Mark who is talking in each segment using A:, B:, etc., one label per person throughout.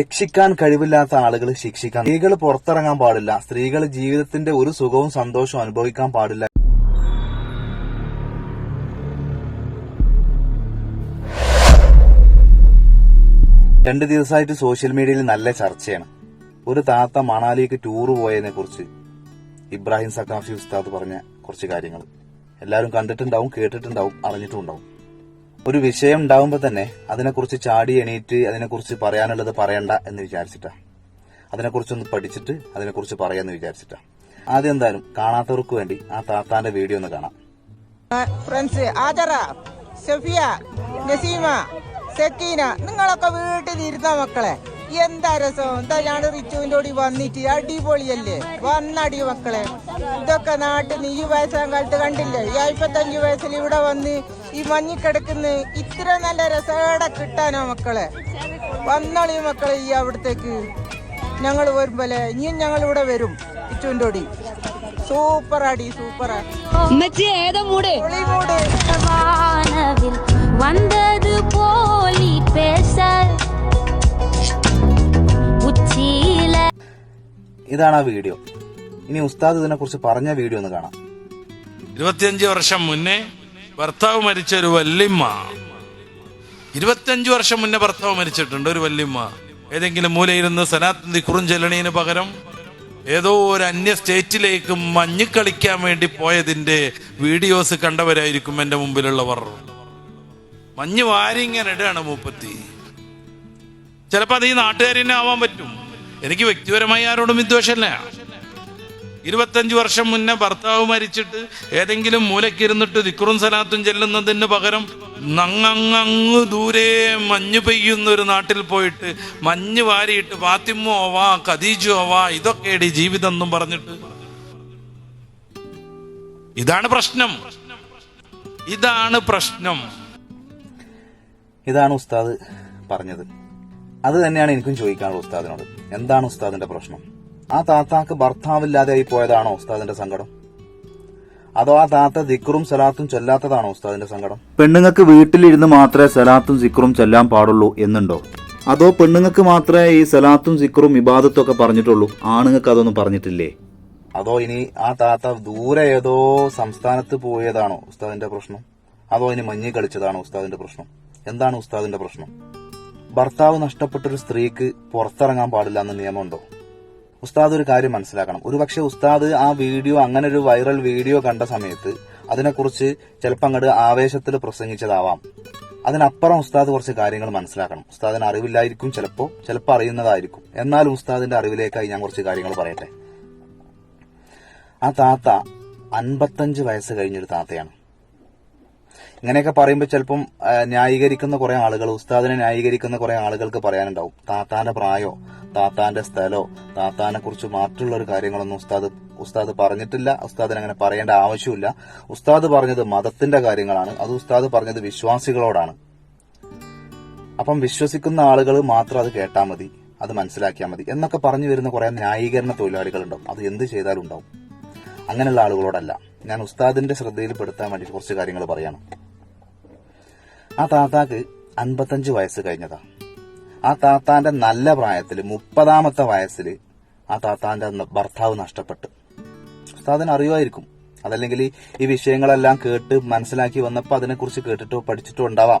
A: രക്ഷിക്കാൻ കഴിവില്ലാത്ത ആളുകൾ ശിക്ഷിക്കാൻ. സ്ത്രീകൾ പുറത്തിറങ്ങാൻ പാടില്ല. സ്ത്രീകൾ ജീവിതത്തിന്റെ ഒരു സുഖവും സന്തോഷവും അനുഭവിക്കാൻ പാടില്ല. രണ്ട് ദിവസമായിട്ട് സോഷ്യൽ മീഡിയയിൽ നല്ല ചർച്ചയാണ്. ഒരു താത്ത മണാലിക്ക് ടൂർ പോയതിനെ കുറിച്ച് ഇബ്രാഹിം സക്കാഫി ഉസ്താദ് പറഞ്ഞ കുറച്ച് കാര്യങ്ങൾ എല്ലാവരും കണ്ടിട്ടുണ്ടാവും കേട്ടിട്ടുണ്ടാവും അറിഞ്ഞിട്ടുണ്ടാവും ഒരു വിഷയം ഉണ്ടാവുമ്പോൾ തന്നെ അതിനെക്കുറിച്ച് ചാടി എണീറ്റ് അതിനെക്കുറിച്ച് പറയാനുള്ളത് പറയണ്ട എന്ന് വിചാരിച്ചിട്ടാ. അതിനെക്കുറിച്ചൊന്ന് പഠിച്ചിട്ട് അതിനെക്കുറിച്ച് പറയാന്ന് വിചാരിച്ചിട്ടാ. ആദ്യം എന്തായാലും കാണാത്തവർക്ക് വേണ്ടി ആ താത്താന്റെ വീഡിയോ ഒന്ന് കാണാം.
B: ഫ്രണ്ട്സ് ആദറ സഫിയ നസീമ സക്കീന നിങ്ങളൊക്കെ വീട്ടിൽ ഇരുന്ന മക്കളെ. എന്താ രസം? എന്താ ഞാൻ റിച്ചുവിന്റെ കൂടി വന്നിട്ട് അടിപൊളിയല്ലേ? വന്നടി മക്കളെ. ഇതൊക്കെ നാട്ടിൽ ഈ വയസ്സാം കാലത്ത് കണ്ടില്ലേ? ഈ അമ്പത്തഞ്ചു വയസ്സിൽ ഇവിടെ വന്ന് ഈ മഞ്ഞിക്കിടക്കുന്ന ഇത്ര നല്ല രസോടെ കിട്ടാനോ മക്കളെ? വന്നോളി മക്കളെ ഈ അവിടത്തേക്ക്. ഞങ്ങൾ വരുമ്പോലെ ഇനിയും ഞങ്ങൾ ഇവിടെ വരും റിച്ചുവിന്റെ കൂടി. സൂപ്പറാടി സൂപ്പറാ
C: ഏതാ മൂട്?
B: പൊളിമൂട്
A: ഇതാണ് ആ വീഡിയോ. ഇനി ഉസ്താദ് ഇതിനെക്കുറിച്ച് പറഞ്ഞ വീഡിയോ ഒന്ന് കാണാം.
D: ഇരുപത്തിയഞ്ച് വർഷം മുന്നേ ഭർത്താവ് മരിച്ച ഒരു വല്യമ്മ. ഇരുപത്തിയഞ്ച് വർഷം മുന്നേ ഭർത്താവ് മരിച്ചിട്ടുണ്ട് ഒരു വല്യമ്മ. ഏതെങ്കിലും മൂലയിരുന്ന് സനാത്തന്തി കുറുഞ്ചെല്ലണീന് പകരം ഏതോ ഒരു അന്യ സ്റ്റേറ്റിലേക്ക് മഞ്ഞ് കളിക്കാൻ വേണ്ടി പോയതിന്റെ വീഡിയോസ് കണ്ടവരായിരിക്കും എന്റെ മുമ്പിലുള്ളവർ. മഞ്ഞ് വാരി ഇങ്ങനെ ഇടുകയാണ് മൂപ്പത്തി. ചിലപ്പോൾ അത് ഈ നാട്ടുകാരിനെ ആവാൻ പറ്റും. എനിക്ക് വ്യക്തിപരമായി ആരോടും വിദ്വേഷമല്ല. ഇരുപത്തഞ്ച് വർഷം മുന്നേ ഭർത്താവ് മരിച്ചിട്ട് ഏതെങ്കിലും മൂലക്കിരുന്നിട്ട് ദിക്റും സലാത്തും ചെല്ലുന്നതിന് പകരം നങ്ങങ്ങ് ദൂരെ മഞ്ഞ് പെയ്യുന്ന ഒരു നാട്ടിൽ പോയിട്ട് മഞ്ഞ് വാരിയിട്ട് ഫാത്തിമോ ആവാ ഖദീജു ആവാ ഇതൊക്കെയാണ് ജീവിതം എന്നും പറഞ്ഞിട്ട്. ഇതാണ് പ്രശ്നം. ഇതാണ് പ്രശ്നം.
A: ഇതാണ് ഉസ്താദ് പറഞ്ഞത്. അത് തന്നെയാണ് എനിക്കും ചോദിക്കാനുള്ളത് ഉസ്താദിനോട്. എന്താണ് ഉസ്താദിന്റെ പ്രശ്നം? ആ താത്താക്ക് ഭർത്താവില്ലാതെയായി പോയതാണോ ഉസ്താദിന്റെ സങ്കടം? അതോ ആ താത്ത ദിക്റും സലാത്തും ചൊല്ലാത്തതാണോ ഉസ്താദിന്റെ സങ്കടം? പെണ്ണുങ്ങൾക്ക് വീട്ടിലിരുന്ന് മാത്രമേ സലാത്തും സിക്റും ചെല്ലാൻ പാടുള്ളൂ എന്നുണ്ടോ? അതോ പെണ്ണുങ്ങൾക്ക് മാത്രമേ ഈ സലാത്തും സിക്റും ഇബാദത്തും ഒക്കെ പറഞ്ഞിട്ടുള്ളൂ? ആണുങ്ങൾക്ക് അതൊന്നും പറഞ്ഞിട്ടില്ലേ? അതോ ഇനി ആ താത്ത ദൂരെ ഏതോ സംസ്ഥാനത്ത് പോയതാണോ ഉസ്താദിന്റെ പ്രശ്നം? അതോ ഇനി മഞ്ഞ് കളിച്ചതാണോ ഉസ്താദിന്റെ പ്രശ്നം? എന്താണ് ഉസ്താദിന്റെ പ്രശ്നം? ഭർത്താവ് നഷ്ടപ്പെട്ട ഒരു സ്ത്രീക്ക് പുറത്തിറങ്ങാൻ പാടില്ല എന്ന നിയമമുണ്ടോ? ഉസ്താദ് ഒരു കാര്യം മനസ്സിലാക്കണം. ഒരുപക്ഷെ ഉസ്താദ് ആ വീഡിയോ അങ്ങനെ ഒരു വൈറൽ വീഡിയോ കണ്ട സമയത്ത് അതിനെക്കുറിച്ച് ചിലപ്പോൾ അങ്ങോട്ട് ആവേശത്തിൽ പ്രസംഗിച്ചതാവാം. അതിനപ്പുറം ഉസ്താദ് കുറച്ച് കാര്യങ്ങൾ മനസ്സിലാക്കണം. ഉസ്താദിന് അറിവില്ലായിരിക്കും ചിലപ്പോൾ ചിലപ്പോൾ അറിയുന്നതായിരിക്കും. എന്നാലും ഉസ്താദിന്റെ അറിവിലേക്കായി ഞാൻ കുറച്ച് കാര്യങ്ങൾ പറയട്ടെ. ആ താത്ത അൻപത്തഞ്ച് വയസ്സ് കഴിഞ്ഞൊരു താത്തയാണ്. ഇങ്ങനെയൊക്കെ പറയുമ്പോൾ ചിലപ്പം ന്യായീകരിക്കുന്ന കുറെ ആളുകൾ ഉസ്താദിനെ ന്യായീകരിക്കുന്ന കുറെ ആളുകൾക്ക് പറയാനുണ്ടാവും. താത്താന്റെ പ്രായോ താത്താന്റെ സ്ഥലോ താത്താനെ കുറിച്ച് മറ്റുള്ള ഒരു കാര്യങ്ങളൊന്നും ഉസ്താദ് ഉസ്താദ് പറഞ്ഞിട്ടില്ല. ഉസ്താദിന് അങ്ങനെ പറയേണ്ട ആവശ്യമില്ല. ഉസ്താദ് പറഞ്ഞത് മതത്തിന്റെ കാര്യങ്ങളാണ്. അത് ഉസ്താദ് പറഞ്ഞത് വിശ്വാസികളോടാണ്. അപ്പം വിശ്വസിക്കുന്ന ആളുകൾ മാത്രം അത് കേട്ടാൽ മതി. അത് മനസ്സിലാക്കിയാൽ മതി. എന്നൊക്കെ പറഞ്ഞു വരുന്ന കുറെ ന്യായീകരണ തൊഴിലാളികളുണ്ടാവും. അത് എന്ത് ചെയ്താലും ഉണ്ടാവും. അങ്ങനെയുള്ള ആളുകളോടല്ല. ഞാൻ ഉസ്താദിന്റെ ശ്രദ്ധയിൽപ്പെടുത്താൻ വേണ്ടി കുറച്ച് കാര്യങ്ങൾ പറയണം. ആ താത്താക്ക് അൻപത്തഞ്ച് വയസ്സ് കഴിഞ്ഞതാ. ആ താത്താന്റെ നല്ല പ്രായത്തിൽ മുപ്പതാമത്തെ വയസ്സിൽ ആ താത്താന്റെ ഭർത്താവ് നഷ്ടപ്പെട്ടു. ഉസ്താദിന് അറിയുമായിരിക്കും. അതല്ലെങ്കിൽ ഈ വിഷയങ്ങളെല്ലാം കേട്ട് മനസ്സിലാക്കി വന്നപ്പോൾ അതിനെക്കുറിച്ച് കേട്ടിട്ടോ പഠിച്ചിട്ടോ ഉണ്ടാവാം.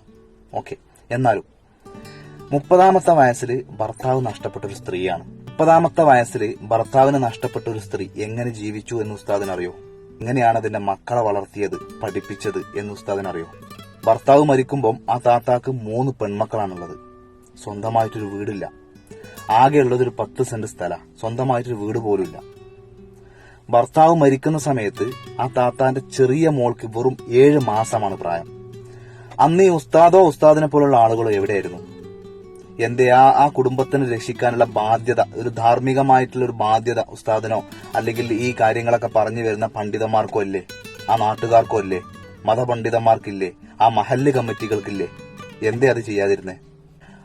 A: ഓക്കെ എന്നാലും മുപ്പതാമത്തെ വയസ്സിൽ ഭർത്താവ് നഷ്ടപ്പെട്ട ഒരു സ്ത്രീയാണ്. മുപ്പതാമത്തെ വയസ്സിൽ ഭർത്താവിന് നഷ്ടപ്പെട്ട ഒരു സ്ത്രീ എങ്ങനെ ജീവിച്ചു എന്ന് ഉസ്താദിന് അറിയോ എങ്ങനെയാണ് അതിന്റെ മക്കളെ വളർത്തിയത് പഠിപ്പിച്ചത് എന്ന് ഉസ്താദിന് അറിയോ ഭർത്താവ് മരിക്കുമ്പം ആ താത്താക്ക് മൂന്ന് പെൺമക്കളാണുള്ളത്. സ്വന്തമായിട്ടൊരു വീടില്ല. ആകെയുള്ളത് ഒരു പത്ത് സെന്റ് സ്ഥല. സ്വന്തമായിട്ടൊരു വീട് പോലുമില്ല. ഭർത്താവ് മരിക്കുന്ന സമയത്ത് ആ താത്താന്റെ ചെറിയ മോൾക്ക് വെറും ഏഴ് മാസമാണ് പ്രായം. അന്ന് ഈ ഉസ്താദോ ഉസ്താദിനെ പോലുള്ള ആളുകളോ എവിടെയായിരുന്നു? എന്റെ ആ ആ കുടുംബത്തിന് രക്ഷിക്കാനുള്ള ബാധ്യത ഒരു ധാർമ്മികമായിട്ടുള്ള ഒരു ബാധ്യത ഉസ്താദിനോ അല്ലെങ്കിൽ ഈ കാര്യങ്ങളൊക്കെ പറഞ്ഞു വരുന്ന പണ്ഡിതന്മാർക്കോ അല്ലേ ആ നാട്ടുകാർക്കോ അല്ലേ മതപണ്ഡിതന്മാർക്കില്ലേ? ആ മഹല്ല് കമ്മിറ്റികൾക്കില്ലേ? എന്തേ അത് ചെയ്യാതിരുന്നേ?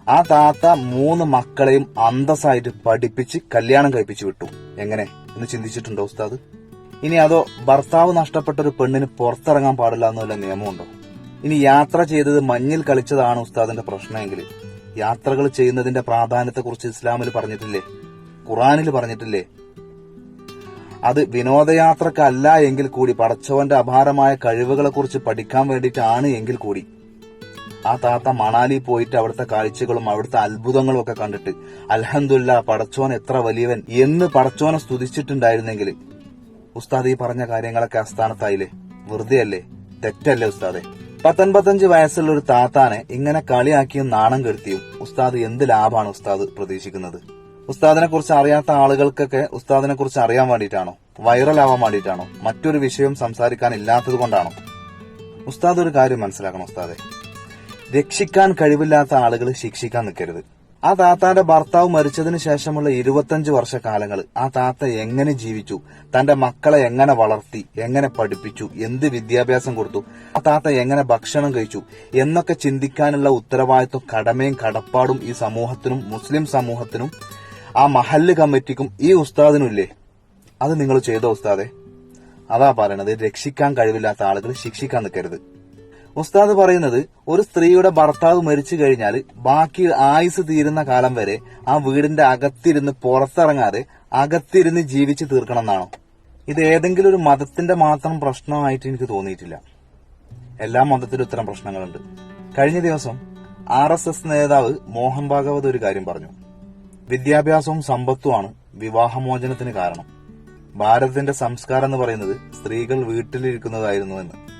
A: ആ താത്ത മൂന്ന് മക്കളെയും അന്തസ്സായിട്ട് പഠിപ്പിച്ച് കല്യാണം കഴിപ്പിച്ചു വിട്ടു. എങ്ങനെ? എന്ന് ചിന്തിച്ചിട്ടുണ്ടോ ഉസ്താദ്? ഇനി അതോ ഭർത്താവ് നഷ്ടപ്പെട്ട ഒരു പെണ്ണിന് പുറത്തിറങ്ങാൻ പാടില്ല എന്നുള്ള നിയമമുണ്ടോ? ഇനി യാത്ര ചെയ്തത് മഞ്ഞിൽ കളിച്ചതാണ് ഉസ്താദിന്റെ പ്രശ്നമെങ്കിൽ യാത്രകൾ ചെയ്യുന്നതിന്റെ പ്രാധാന്യത്തെക്കുറിച്ച് ഇസ്ലാമിൽ പറഞ്ഞിട്ടില്ലേ? ഖുറാനിൽ പറഞ്ഞിട്ടില്ലേ? അത് വിനോദയാത്രക്കല്ല എങ്കിൽ കൂടി പടച്ചവന്റെ അപാരമായ കഴിവുകളെക്കുറിച്ച് പഠിക്കാൻ വേണ്ടിയിട്ടാണ് എങ്കിൽ കൂടി. ആ താത്ത മണാലി പോയിട്ട് അവിടുത്തെ കാഴ്ചകളും അവിടുത്തെ അത്ഭുതങ്ങളും ഒക്കെ കണ്ടിട്ട് അൽഹന്ദുല്ല പടച്ചോൻ എത്ര വലിയവൻ എന്ന് പടച്ചോനെ സ്തുതിച്ചിട്ടുണ്ടായിരുന്നെങ്കിൽ ഉസ്താദ് ഈ പറഞ്ഞ കാര്യങ്ങളൊക്കെ അസ്ഥാനത്തായില്ലേ വെറുതെ അല്ലേ തെറ്റല്ലേ ഉസ്താദെ? പത്തൊൻപത്തഞ്ച് വയസ്സുള്ള ഒരു താത്താനെ ഇങ്ങനെ കളിയാക്കിയും നാണം കെടുത്തിയും ഉസ്താദ് എന്ത് ലാഭാണ് ഉസ്താദ് പ്രതീക്ഷിക്കുന്നത്? ഉസ്താദിനെ കുറിച്ച് അറിയാത്ത ആളുകൾക്കൊക്കെ ഉസ്താദിനെ കുറിച്ച് അറിയാൻ വേണ്ടിയിട്ടാണോ? വൈറൽ ആവാൻ വേണ്ടിയിട്ടാണോ? മറ്റൊരു വിഷയം സംസാരിക്കാൻ ഇല്ലാത്തത് കൊണ്ടാണോ? ഉസ്താദ് ഒരു കാര്യം മനസ്സിലാക്കണം ഉസ്താദെ. രക്ഷിക്കാൻ കഴിവില്ലാത്ത ആളുകൾ ശിക്ഷിക്കാൻ നിൽക്കരുത്. ആ താത്താന്റെ ഭർത്താവ് മരിച്ചതിന് ശേഷമുള്ള ഇരുപത്തഞ്ച് വർഷ കാലങ്ങൾ ആ താത്ത എങ്ങനെ ജീവിച്ചു? തന്റെ മക്കളെ എങ്ങനെ വളർത്തി? എങ്ങനെ പഠിപ്പിച്ചു? എന്ത് വിദ്യാഭ്യാസം കൊടുത്തു? ആ താത്ത എങ്ങനെ ഭക്ഷണം കഴിച്ചു? എന്നൊക്കെ ചിന്തിക്കാനുള്ള ഉത്തരവാദിത്വം കടമയും കടപ്പാടും ഈ സമൂഹത്തിനും മുസ്ലിം സമൂഹത്തിനും ആ മഹല്ല് കമ്മിറ്റിക്കും ഈ ഉസ്താദിനും ഇല്ലേ അത് നിങ്ങൾ ചെയ്തോ ഉസ്താദെ? അതാ പറയണത് രക്ഷിക്കാൻ കഴിവില്ലാത്ത ആളുകൾ ശിക്ഷിക്കാൻ നിൽക്കരുത്. ഉസ്താദ് പറയുന്നത് ഒരു സ്ത്രീയുടെ ഭർത്താവ് മരിച്ചു കഴിഞ്ഞാൽ ബാക്കി ആയുസ് തീരുന്ന കാലം വരെ ആ വീടിന്റെ അകത്തിരുന്ന് പുറത്തിറങ്ങാതെ അകത്തിരുന്ന് ജീവിച്ചു തീർക്കണം എന്നാണോ ഇത് ഏതെങ്കിലും ഒരു മതത്തിന്റെ മാത്രം പ്രശ്നമായിട്ട് എനിക്ക് തോന്നിയിട്ടില്ല. എല്ലാ മതത്തിലും ഇത്തരം പ്രശ്നങ്ങളുണ്ട്. കഴിഞ്ഞ ദിവസം ആർ എസ് എസ് നേതാവ് മോഹൻ ഭാഗവത് ഒരു കാര്യം പറഞ്ഞു. വിദ്യാഭ്യാസവും സമ്പത്തുമാണ് വിവാഹമോചനത്തിന് കാരണം. ഭാരതത്തിന്റെ സംസ്കാരം എന്ന് പറയുന്നത് സ്ത്രീകൾ വീട്ടിലിരിക്കുന്നതായിരുന്നു എന്ന്.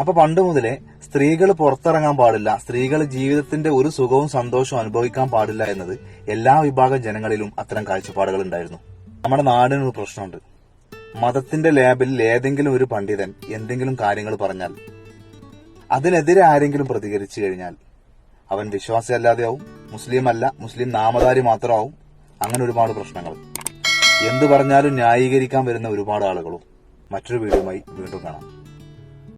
A: അപ്പൊ പണ്ട് മുതലേ സ്ത്രീകൾ പുറത്തിറങ്ങാൻ പാടില്ല. സ്ത്രീകൾ ജീവിതത്തിന്റെ ഒരു സുഖവും സന്തോഷവും അനുഭവിക്കാൻ പാടില്ല എന്നത് എല്ലാ വിഭാഗം ജനങ്ങളിലും അത്തരം കാഴ്ചപ്പാടുകൾ ഉണ്ടായിരുന്നു. നമ്മുടെ നാടിനൊരു പ്രശ്നമുണ്ട്. മതത്തിന്റെ ലേബലിൽ ഏതെങ്കിലും ഒരു പണ്ഡിതൻ എന്തെങ്കിലും കാര്യങ്ങൾ പറഞ്ഞാൽ അതിനെതിരെ ആരെങ്കിലും പ്രതികരിച്ചു കഴിഞ്ഞാൽ അവൻ വിശ്വാസിയല്ലാതെയാവും മുസ്ലിം അല്ല മുസ്ലിം നാമധാരി മാത്രമാവും. അങ്ങനെ ഒരുപാട് പ്രശ്നങ്ങൾ. എന്തു പറഞ്ഞാലും ന്യായീകരിക്കാൻ വരുന്ന ഒരുപാട് ആളുകളും മറ്റൊരു വീഡിയോയുമായി വീണ്ടും കാണാം.